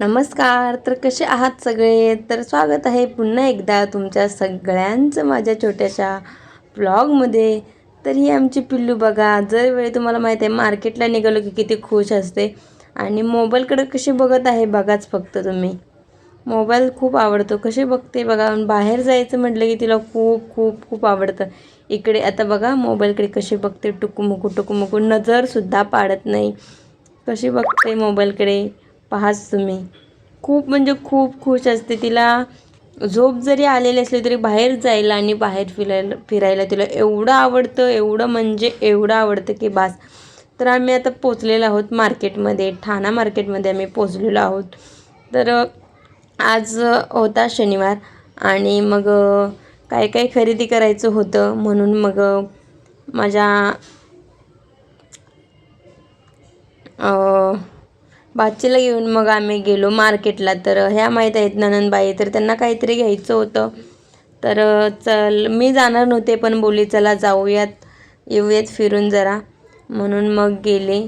नमस्कार तर कसे आहात सगळे? तर स्वागत आहे पुन्हा एकदा तुमच्या सगळ्यांचं माझ्या छोट्याशा ब्लॉगमध्ये. तर ही आमची पिल्लू बघा जर वेळी तुम्हाला माहीत आहे मार्केटला निघालो की किती खुश असते. आणि मोबाईलकडे कशी बघत आहे बघाच फक्त तुम्ही. मोबाईल खूप आवडतो. कसे बघते बघा बाहेर जायचं म्हटलं की तिला खूप खूप खूप आवडतं. इकडे आता बघा मोबाईलकडे कसे बघते टुकुमुकू टुकुमुकू नजरसुद्धा पाडत नाही. कशी बघते मोबाईलकडे? पहाच तुम्ही. खूप म्हणजे खूप खुश असते तिला. झोप जरी आलेली असली तरी बाहेर जायला आणि बाहेर फिरायला फिरायला तिला एवढं आवडतं एवढं म्हणजे एवढं आवडतं की बास. तर आम्ही आता पोचलेलो आहोत मार्केटमध्ये ठाणा मार्केटमध्ये आम्ही पोचलेलो आहोत. तर आज होता शनिवार आणि मग काय काय खरेदी करायचं होतं म्हणून मग माझ्या बाचीला घेऊन मग आम्ही गेलो मार्केटला. तर ह्या माहीत आहेत ननंदबाई. तर त्यांना काहीतरी घ्यायचं होतं. तर चल मी जाणार नव्हते पण बोली चला जाऊयात. येऊयात फिरून जरा. म्हणून मग गेले.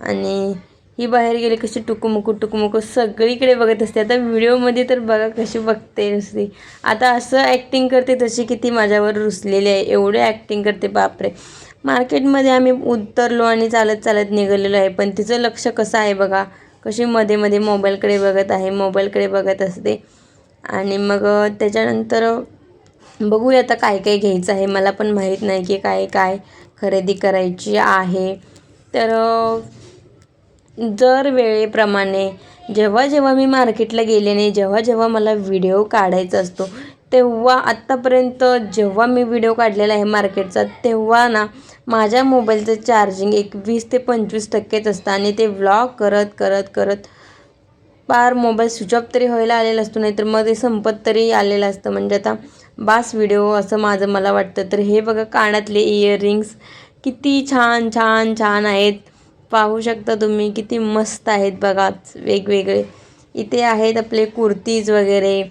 आणि ही बाहेर गेली कशी टुकुमुकू टुकुमुकू. सगळीकडे बघत असते. आता व्हिडिओमध्ये तर बघा कशी बघते नुसती. आता असं ॲक्टिंग करते तशी किती माझ्यावर रुसलेली आहे. एवढे ॲक्टिंग करते बापरे. मार्केटमध्ये आम्ही उतरलो आणि चालत चालत निघालेलो आहे. पण तिचं लक्ष कसं आहे बघा? कशी मध्ये मध्ये मोबाईलकडे बघत आहे मोबाईलकडे बघत असते. आणि मग त्याच्यानंतर बघूया आता काय काय घ्यायचं आहे. मला पण माहीत नाही की काय काय खरेदी करायची आहे. तर जर वेळेप्रमाणे जेव्हा जेव्हा मी मार्केटला गेले नाही जेव्हा जेव्हा मला व्हिडिओ काढायचा असतो तेव्हा आत्तापर्यंत जेव्हा मी व्हिडिओ काढलेला आहे मार्केटचा तेव्हा ना माझ्या मोबाईलचं चार्जिंग एक वीस ते पंचवीस टक्केच असतं आणि ते व्लॉग करत करत करत पार मोबाईल स्विच ऑफ तरी व्हायला आलेला असतो नाही तर मग ते संपत तरी आलेलं असतं. म्हणजे आता बास व्हिडिओ असं माझं मला वाटतं. तर हे बघा कानातले इयरिंग्स किती छान छान छान आहेत. पाहू शकता तुम्ही किती मस्त आहेत बघा वेगवेगळे. इथे आहेत आपले कुर्तीज वगैरे.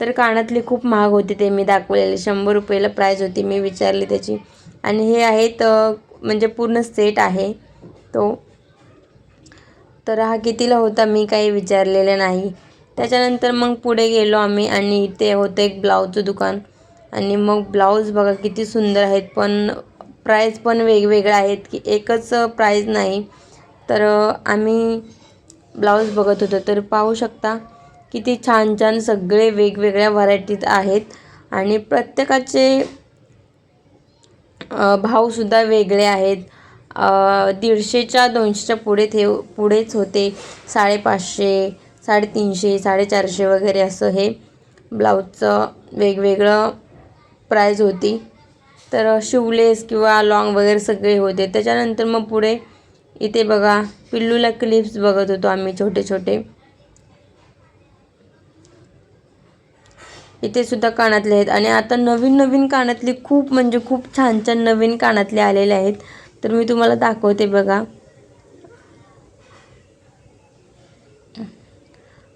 तर कानातले खूप महाग होते ते मी दाखवलेले. शंभर रुपयाला प्राईज होती मी विचारली त्याची. आणि हे आहेत म्हणजे पूर्ण सेट आहे तो. तर हा कितीला होता मी काही विचारलेलं नाही. त्याच्यानंतर मग पुढे गेलो आम्ही आणि इथे होतं एक ब्लाऊजचं दुकान. आणि मग ब्लाऊज बघा किती सुंदर आहेत पण प्राईज पण वेगवेगळ्या आहेत की एकच प्राईज नाही. तर आम्ही ब्लाऊज बघत होतो. तर पाहू शकता किती छान छान सगळे वेगवेगळ्या व्हरायटीज आहेत. आणि प्रत्येकाचे भावसुद्धा वेगळे आहेत. दीडशेच्या दोनशेच्या पुढे थे पुढेच होते. साडेपाचशे साडेतीनशे साडेचारशे वगैरे असं हे ब्लाऊजचं वेगवेगळं प्राईज होती. तर शिवलेस किंवा लॉंग वगैरे सगळे होते. त्याच्यानंतर मग पुढे इथे बघा पिल्लूला क्लिप्स बघत होतो आम्ही छोटे छोटे इथे सुद्धा कानातले आहेत. आणि आता नवीन नवीन कानातले खूप म्हणजे खूप छान छान नवीन कानातले आलेले आहेत. तर मी तुम्हाला दाखवते बघा.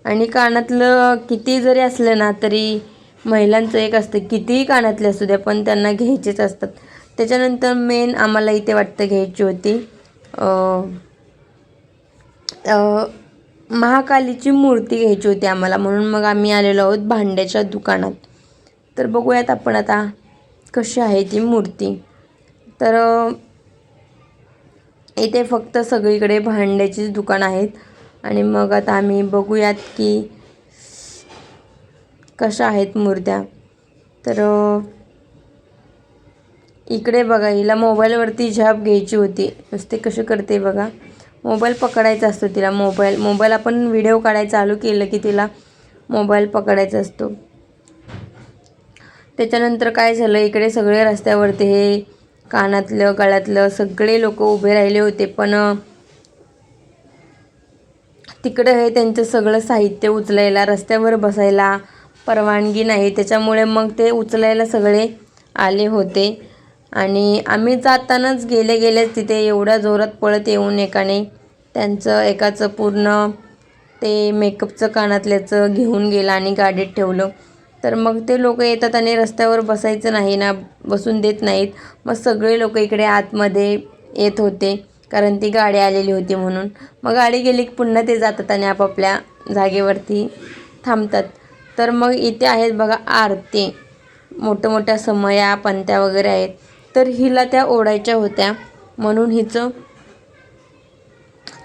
आणि कानातलं किती जरी असलं ना तरी महिलांचं एक असतं कितीही कानातले असू द्या पण त्यांना घ्यायचेच असतात. त्याच्यानंतर मेन आम्हाला इथे वाटतं घ्यायची होती. महाकालीची मूर्ती घ्यायची होती आम्हाला म्हणून मग आम्ही आलेलो आहोत भांड्याच्या दुकानात. तर बघूयात आपण आता कशी आहे ती मूर्ती. तर इथे फक्त सगळीकडे भांड्याचीच दुकान आहेत. आणि मग आता आम्ही बघूयात की कशा आहेत मूर्त्या. तर इकडे बघा हिला मोबाईलवरती झॅप घ्यायची होती. नुसते कसे करते बघा. मोबाईल पकडायचा असतो तिला. मोबाईल मोबाईल आपण व्हिडिओ काढायला चालू केलं की तिला मोबाईल पकडायचा असतो. त्याच्यानंतर काय झालं इकडे सगळे रस्त्यावरती हे कानातलं गळ्यातलं सगळे लोक उभे राहिले होते पण तिकडं हे त्यांचं सगळं साहित्य उचलायला रस्त्यावर बसायला परवानगी नाही. त्याच्यामुळे मग ते उचलायला सगळे आले होते. आणि आम्ही जातानाच गेले गेलेच तिथे एवढ्या जोरात पळत येऊन एकाने त्यांचं एकाचं पूर्ण ते मेकअपचं कानातल्याचं घेऊन गेलं आणि गाडीत ठेवलं. तर मग ते लोक येतात आणि रस्त्यावर बसायचं नाही ना बसून देत नाहीत. मग सगळे लोक इकडे आतमध्ये येत होते कारण ती गाडी आलेली होती म्हणून. मग गाडी गेली की पुन्हा ते जातात आणि आपापल्या जागेवरती थांबतात. तर मग इथे आहेत बघा आरती मोठ्या मोठ्या समया पंत्या वगैरे आहेत. तर हिला त्या ओढायच्या होत्या. म्हणून हिचं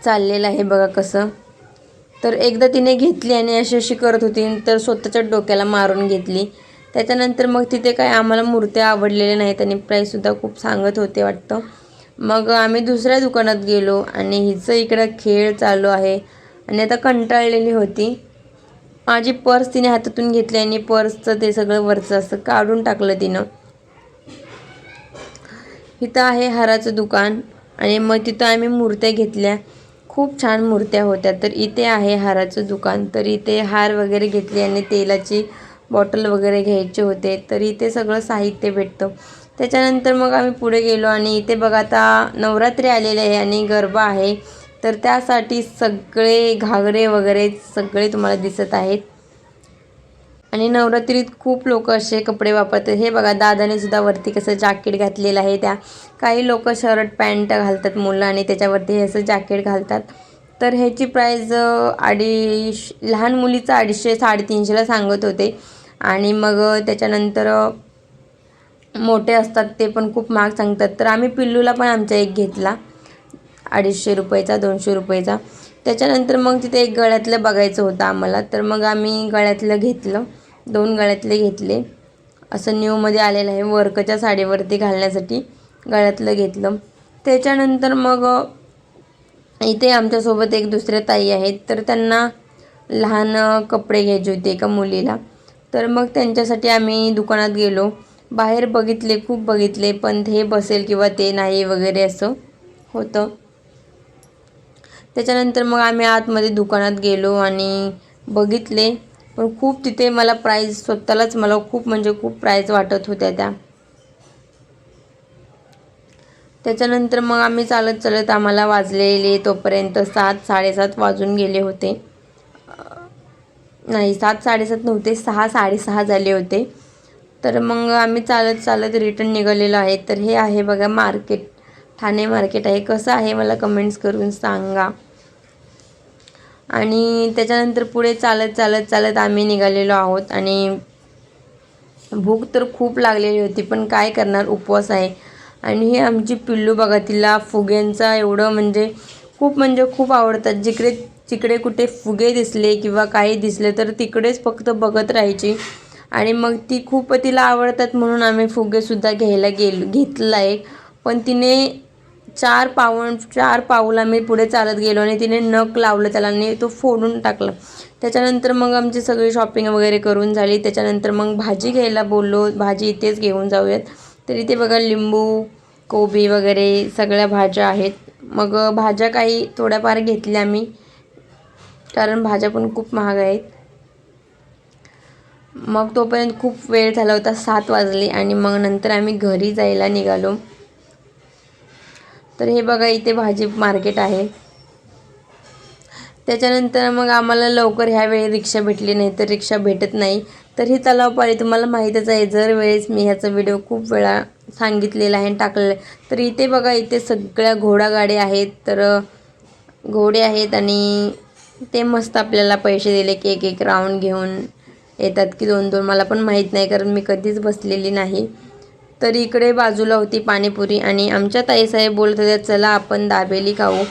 चाललेलं आहे बघा कसं. तर एकदा तिने घेतली आणि अशी अशी करत होती तर स्वतःच्या डोक्याला मारून घेतली. त्याच्यानंतर मग तिथे काय आम्हाला मूर्त्या आवडलेल्या नाहीत आणि प्राईससुद्धा खूप सांगत होते वाटतं. मग आम्ही दुसऱ्या दुकानात गेलो आणि हिचं इकडं खेळ चालू आहे आणि आता कंटाळलेली होती. माझी पर्स तिने हातातून घेतली आणि पर्सचं ते सगळं वरचं असं काढून टाकलं तिनं. इथं आहे हाराचं दुकान आणि मग तिथं आम्ही मूर्त्या घेतल्या. खूप छान मूर्त्या होत्या. तर इथे आहे हाराचं दुकान. तर इथे हार वगैरे घेतले आणि तेलाची बॉटल वगैरे घ्यायचे होते. तर इथे सगळं साहित्य भेटतं. त्याच्यानंतर मग आम्ही पुढे गेलो आणि इथे बघा आता नवरात्री आलेले आहे आणि गरबा आहे. तर त्यासाठी सगळे घागरे वगैरे सगळे तुम्हाला दिसत आहेत. आणि नवरात्रीत खूप लोक असे कपडे वापरतात. हे बघा दादाने सुद्धा वरती कसं जॅकेट घातलेलं आहे. त्या काही लोक शर्ट पॅन्ट घालतात मुलं आणि त्याच्यावरती हे असं जॅकेट घालतात. तर ह्याची प्राईज अडीश लहान मुलीचं अडीचशे साडेतीनशेला सांगत होते. आणि मग त्याच्यानंतर मोठे असतात ते पण खूप महाग सांगतात. तर आम्ही पिल्लूला पण आमचा एक घेतला. अडीचशे रुपयाचा दोनशे रुपयाचा. त्याच्यानंतर मग तिथे एक गळ्यातलं बघायचं होतं आम्हाला. तर मग आम्ही गळ्यातलं घेतलं. दोन गळ्यातले घेतले. असं न्यूमध्ये आलेलं आहे. वर्कच्या साडीवरती घालण्यासाठी गळ्यातलं घेतलं. त्याच्यानंतर मग इथे आमच्यासोबत एक दुसऱ्या ताई आहेत. तर त्यांना लहान कपडे घ्यायचे होते एका मुलीला. तर मग त्यांच्यासाठी आम्ही दुकानात गेलो. बाहेर बघितले खूप बघितले. पण हे बसेल किंवा ते नाही वगैरे असं होतं. त्याच्यानंतर मग आम्ही आतमध्ये दुकानात गेलो आणि बघितले. पण खूप तिथे मला प्राईज स्वतःलाच मला खूप म्हणजे खूप प्राईज वाटत होत्या त्या. त्याच्यानंतर मग आम्ही चालत चालत आम्हाला वाजलेले तोपर्यंत सात साडेसात वाजून गेले होते. नाही सात साडेसात नव्हते सहा साडेसहा झाले होते. तर मग आम्ही चालत चालत रिटर्न निघालेलो आहे. तर हे आहे बघा मार्केट ठाणे मार्केट आहे. कसं आहे मला कमेंट्स करून सांगा. आणि त्याच्यानंतर पुढे चालत चालत चालत आम्ही निघालेलो आहोत. आणि भूक तर खूप लागलेली होती पण काय करणार? उपवास आहे. आणि हे आमची पिल्लू बघा तिला फुग्यांचा एवढं म्हणजे खूप म्हणजे खूप आवडतात. जिकडे जिकडे कुठे फुगे दिसले किंवा काही दिसले तर तिकडेच फक्त बघत राहायची. आणि मग ती खूप तिला आवडतात म्हणून आम्ही फुगेसुद्धा घ्यायला गेलो घेतला आहे पण तिने चार पाऊण चार पाऊल आम्ही पुढे चालत गेलो आणि तिने नख लावलं त्याला आणि तो फोडून टाकला. त्याच्यानंतर मग आमची सगळी शॉपिंग वगैरे करून झाली. त्याच्यानंतर मग भाजी घ्यायला बोललो. भाजी इथेच घेऊन जाऊयात. तर इथे बघा लिंबू कोबी वगैरे सगळ्या भाज्या आहेत. मग भाज्या काही थोड्याफार घेतल्या मी कारण भाज्या पण खूप महाग आहेत. मग तोपर्यंत खूप वेळ झाला होता. सात वाजले आणि मग नंतर आम्ही घरी जायला निघालो. तर हे बघा इथे भाजी मार्केट आहे. त्याच्यानंतर मग आम्हाला लवकर ह्या वेळी रिक्षा भेटली नाही तर रिक्षा भेटत नाही. तर ही हो तलावपाळी तुम्हाला माहीतच आहे जर वेळेस मी ह्याचा व्हिडिओ खूप वेळा सांगितलेला आहे टाकलेला आहे तर इथे बघा इथे सगळ्या घोडागाडी आहेत. तर घोडे आहेत आणि ते मस्त आपल्याला पैसे दिले की एक एक राऊंड घेऊन येतात की दोन दोन मला पण माहीत नाही कारण मी कधीच बसलेली नाही. तर इकडे बाजूला होती पाणीपुरी आणि आमच्या ताईसाहेब बोलत होत्या चला आपण दाबेली खाऊ.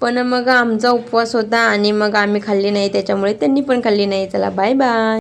पण मग आमचा उपवास होता आणि मग आम्ही खाल्ली नाही त्याच्यामुळे त्यांनी पण खाल्ली नाही. चला बाय बाय